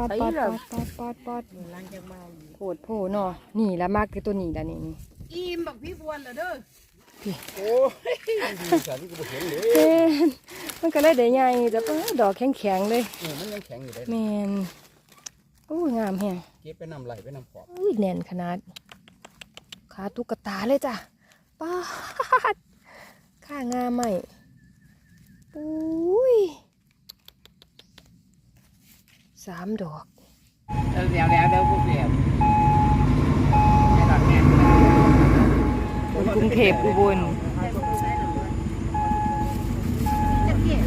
ปอดปอดปอดปอดปอดปอดหลังจากมาโผดโผเนาะนี่ละมากคือตัวนี้ละนี่นี่อิ่มบักพี่บวนเหรอเด้อโอ้ยดีสาที่กูบ่เห็นเลยเต้นมันก็เลยได้ใหญ่แต่ก็ดอกแข็งๆเลยเออมันยังแข็งอยู่เลยแมนโอ้ยงามแฮงเก็บไปนำไหลไปนำขอบอุ้ยแน่นขนาดขาตุ๊กตาเลยจ้ะป้าดข้างามใหม่อุ้ย สามดอกเดี๋ยวเดี๋ยวเดี๋ยวพวกเดียวให้หลังแน่กรุงเทพอุบลจะเกลียด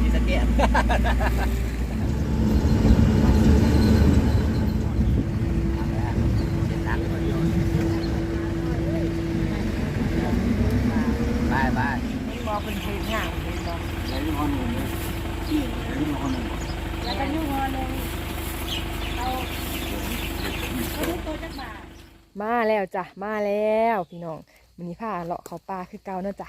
ที่สะเก็ดบายบายนี่บอกเป็นเพลงงามเป็นบอกแล้วยี่ห้อหนึ่งเลยแล้วยี่ห้อหนึ่ง แล้วก็ยุ่งอหนึ่งเอาเขาดูตัวจักบาทมาแล้วจ้ะมาแล้วพี่น้องมื้อนี้พาเลาะเขาป่าคือเก่าเนาะจ้ะ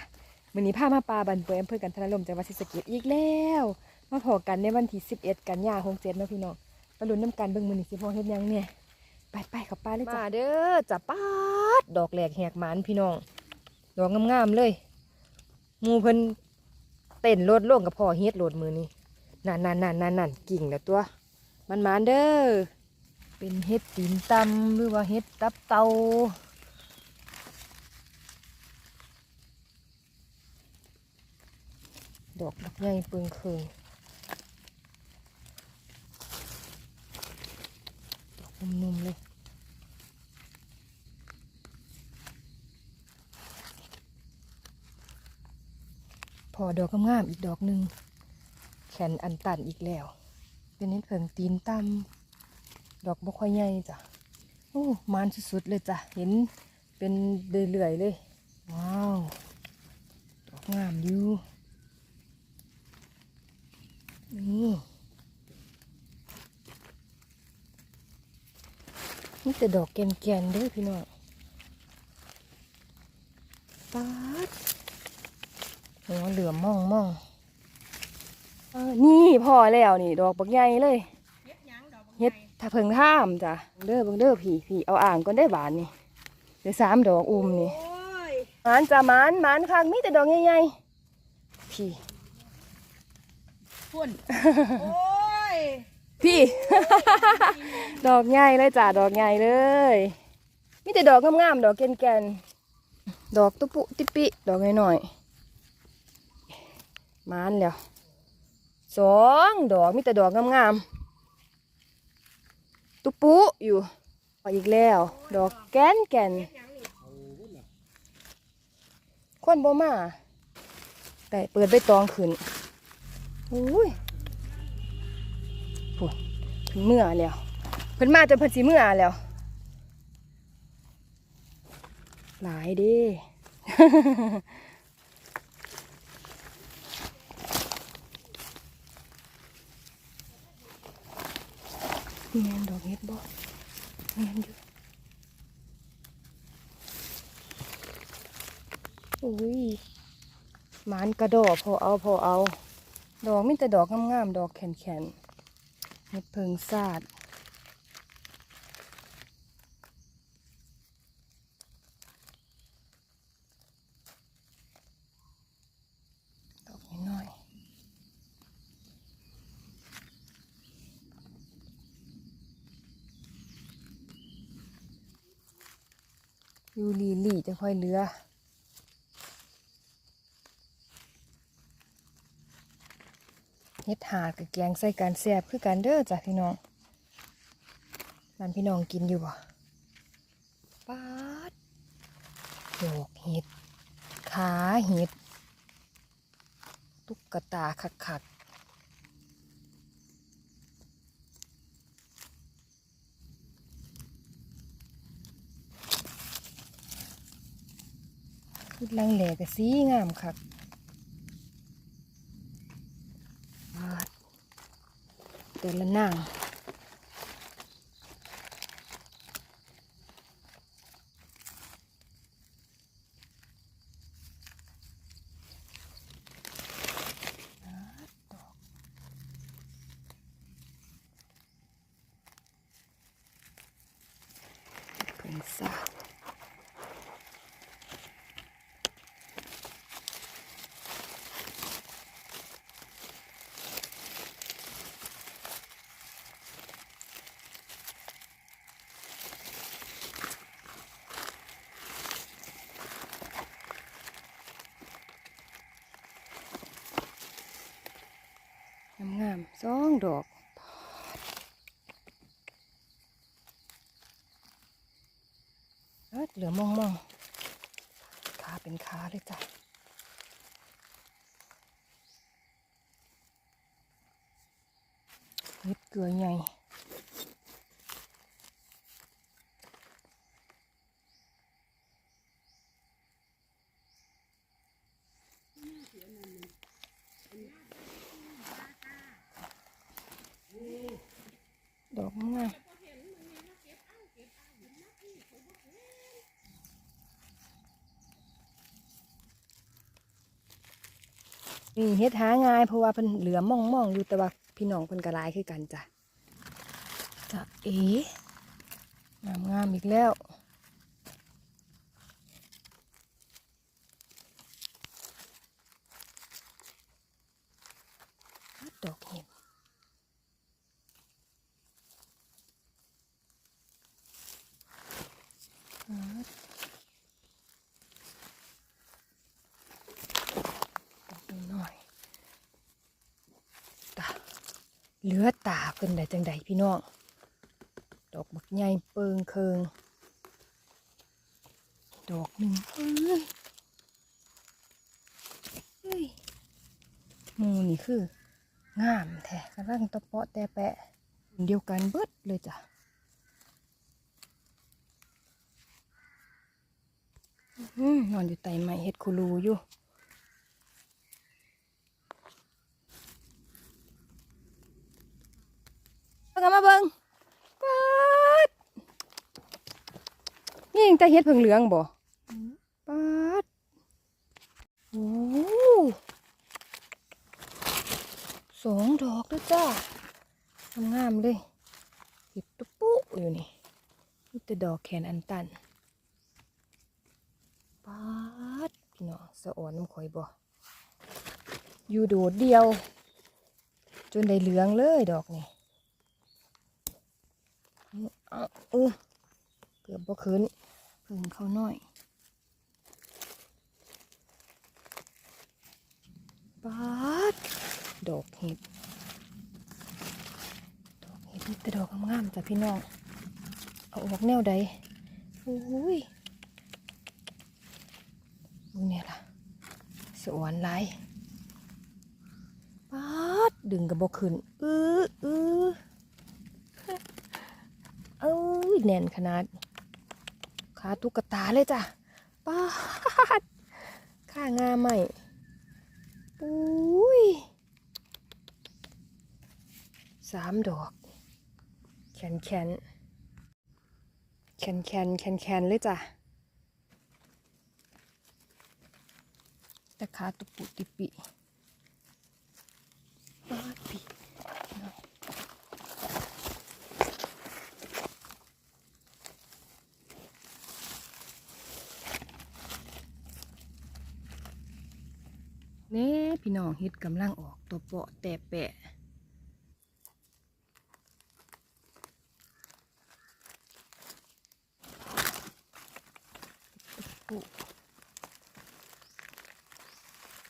มื้อนี้พามาป่าบันเปื่อยอำเภอกันทรลมจังหวัดศรีสะเกษอีกแล้วมาพอกันในวันที่11 กันยายน67เนาะพี่น้องมาลุ้นน้ำกันเบิ่งมื้อนี้สิพอเฮ็ดหยังเนี่ยไปไปๆเข้าป่าเลยจ้ะมาเด้อจ้ะปาดดอกแหลกแหกหมานพี่น้องดอกงามๆเลยหมูเพิ่นเต้นโลดโล่งกับพ่อเฮ็ดโลดมือนี่ นั่นนั่นนั่นนั่นนั่นกิ่งแล้วตัว มันมานเด้อ เป็นเฮ็ดตีนตำหรือว่าเฮ็ดตับเตาดอกดอกใหญ่ปิงเคืองดอกนุ่มๆเลยพอดอกงามๆอีกดอกหนึ่ง แขนอันตันอีกแล้ว เป็นเห็ดเผิงตีนตั้มดอกบ่ค่อยใหญ่จ้ะโอ้มานสุดๆเลยจ้ะ เห็นเป็นเรื่อยๆเลย ว้าว ดอกงามอยู่นี่นี่แต่ดอกแกนๆเด้อพี่น้องป๊าดหัวเหลือมมองมองเออ นี่พอแล้วนี่ ดอกบักใหญ่เลยเฮ็ดหยังดอกบักเฮ็ดถ้าเพิ่งท่ามจ้ะเด้อเบิ่งเด้อพี่พี่เอาอ่างก่อนได้บานนี่เดี๋ยวสามดอกอุ้มนี่โอ้ยหมานจ้ะหมานหมานคักมีแต่ดอกใหญ่ๆพี่พุ่นโอ้ยพี่ ดอกใหญ่เลยจ้ะดอกใหญ่เลยมีแต่ดอกงามๆดอกแก่นๆดอกตุปุติปิดอกน้อยๆหมานแล้ว สองดอกมีแต่ดอกงามๆ ตุปุอยู่อาอีกแล้ว ดอกแก่นแก่นคนบ่มาแต่เปิดใบตองขึ้นอุ้ยพูดเพิ่นเมื่อแล้วเพิ่นมาจนเพิ่นสิเมื่อแล้ว หลายดิ แม่นดอกเห็ดบ่แม่นอยู่อุ้ยหมานกระดอกพอเอาพอเอา ดอกมิแต่ดอกงามๆดอกแข็งๆเห็ดเพิงซาดอกน้อยๆ อยู่ลีลี่จะค่อยเหลือเฮ็ดหาดกับแกงใส่การแซ่บคือกันเด้อจ้ะพี่น้องมันพี่น้องกินอยู่บ่ป๊าดดอกเห็ด ขาเห็ด ตุ๊กตาคักคัุดลังแหล่ก็สีงามคักแต่ละนางสาว สองดอกเอิ้ดเหลือมองมองๆขาเป็นขาเลยจ้ะเล็ดเกลือใหญ่ ดอกงามนี่เฮ็ดหาง่ายเพราะว่าเพิ่นเหลือมองมองอยู่แต่ว่าพี่น้องเพิ่นก็หลายคือกันจ้ะจ้ะเอ๋งามงามอีกแล้วดอกเห็ดอ่าดอกน้อยๆตา เหลือตาเพิ่นได้จังใดพี่น้อง ดอกบักใหญ่เปิงเคิง ดอกหนึ่งเอ้ยเฮ้ยมูนี่คืองามแท้กำลังตะเปาะแต่แปะเดียวกันเบิดเลยจ้ะนอนอยู่ใต้ไม้เฮ็ดคูรูอยู่ เอา กลับมาเบิ่งปัดนี่ยังแต่เฮ็ดเพิ่งเหลืองบ่ปัดโอ้สองดอกแล้วจ้างามเลยติดตุ๊ปุ๊อยู่นี่นี่แต่ดอกแขนอันตันปัดพี่น้องสะอ่อนน้ำข่อยบ่อยู่โดดเดียว จนได้เหลืองเลยดอกนี่ เอาเอเกือบบ่คืนเพิ่งเข้าน้อยปาดดอกเห็ดดอกเห็ดนี่แต่ดอกงามๆจ้ะพี่น้อง เอาออกแนวใดโอ้ยมึงเนี่ยล่ะ สวนหลายปาดดึงกับบ่ขึ้น อื้ออื้อ เอ้ย แน่นขนาดขาตุ๊กตาเลยจ้ะป้าดข้างาใหม่อุ้ยสามดอกแขนแขนแขนแขนแขนแขนเลยจ้ะแต่ขาตุปุติปิป้าปี เน่ พี่น้องเฮ็ดกำลังออกตัวเปาะแต่แปะปุ๊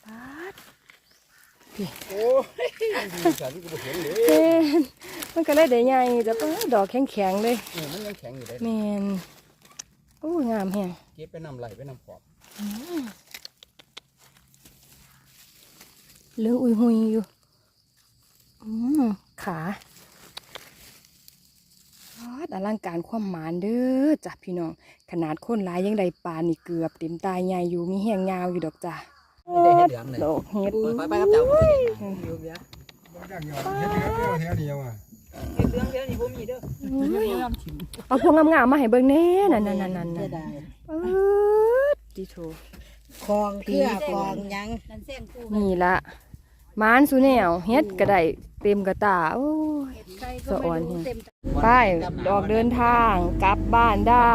ปาดพี่โอ้ยดีสันก็บ่เห็นเลยเห็นมันก็เลยได้ใหญ่จ้ะป้าดดอกแข็งๆเลยนี่มันยังแข็งอยู่เลยแมนโอ้งามแฮงเก็บไปนำไหลไปนำขอบ เหลืองอุยหุยอยู่อืมขาพาดอลังการความหมานเด้อจ้ะพี่น้อง ขนาดคนหลายยังได้ปลานี่เกือบเต็มตายใหญ่อยู่มีแหงยาวอยู่ดอกจ้ะไม่ได้เห็ดเหลืองเลยดอกเฮ็ดไปไปกับเจ้าบ่ได้อยู่เบี้ยบ่ดังยอดเฮ็ดเดียวแถวเดียวอะเห็ดเหลืองเดี๋ยวนี้บ่มีเด้อเอาพวงงามๆมาให้เบิ่งแน่นั่นๆๆๆนั่นเสียดายเอิดดิโถคลองเครือคลองหยังนั่นเส้นกูนี่ละห มานสุแนวเฮ็ดก็ได้เต็มกระตาโอ้ยใครก็ไม่รู้เต็มไปออกเดินทางกลับบ้านได้